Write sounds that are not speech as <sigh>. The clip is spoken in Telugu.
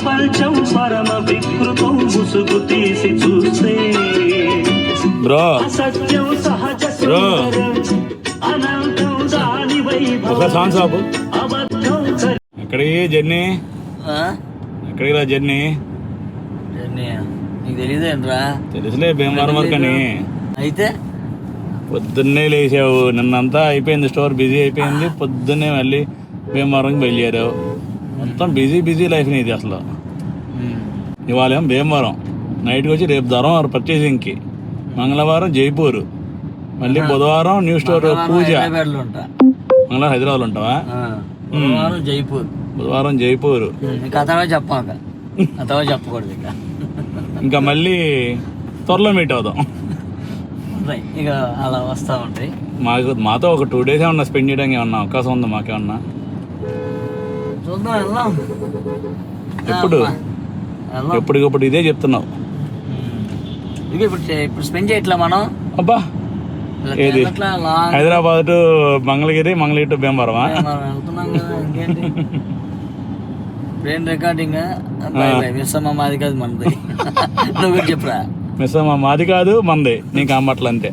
ప్రపంచం పరమ వికృతం ముసుగు తీసి చూస్తే. బ్రో. సహజ అనంతం దాని వైభవం. అబద్ధం ఎక్కడికి జర్నీ? ఎక్కడికి రా జర్నీ? నీకు తెలియదేంట్రా తెలుసులే భీమవరం వరకు అని అయితే? పొద్దున్నే లేచావు. నిన్నంతా అయిపోయింది స్టోర్ బిజీ అయిపోయింది. పొద్దున్నే మళ్ళీ భీమవరంకి బయలుదేరావు. మొత్తం బిజీ బిజీ లైఫ్ నీది అసలు. ఇవాళ ఏం భీమవరం. నైట్కి వచ్చి రేపు ధర్మవరం పర్చేసింగ్కి మంగళవారం జైపూర్. మళ్ళీ బుధవారం న్యూ స్టోర్ పూజ. మంగళవారం హైదరాబాద్ ఉంటావా? జైపూర్. బుధవారం జైపూర్. అతవా చెప్పాక చెప్పకూడదు ఇక. ఇంకా మళ్ళీ త్వరలో మీట్ అవుదాం. ఇక అలా వస్తూ ఉంటాయి. మాకు మాతో ఒక టూ డేస్ ఏమన్నా స్పెండ్ చేయడానికి ఏమన్నా అవకాశం ఉందా మాకేమన్నా? చూద్దాం వెళ్దాం. ఎప్పుడు? వెళ్దాం. ఎప్పటికప్పుడు ఇదే చెప్తున్నావు. ఇక ఇప్పుడు ఇప్పుడు స్పెండ్ చేయట్లా మనం? అబ్బా! ఏది? హైదరాబాద్ టు మంగళగిరి మంగళగిరి టు భీమవరమా? మనం వెళ్తున్నాం కదా ఇంకేంటి? <laughs> బ్రెయిన్ రికార్డింగ్ మాది కాదు మనది <laughs> నువ్వు చెప్పురా? మాది కాదు మంది. నీకు అమ్మట్లంతే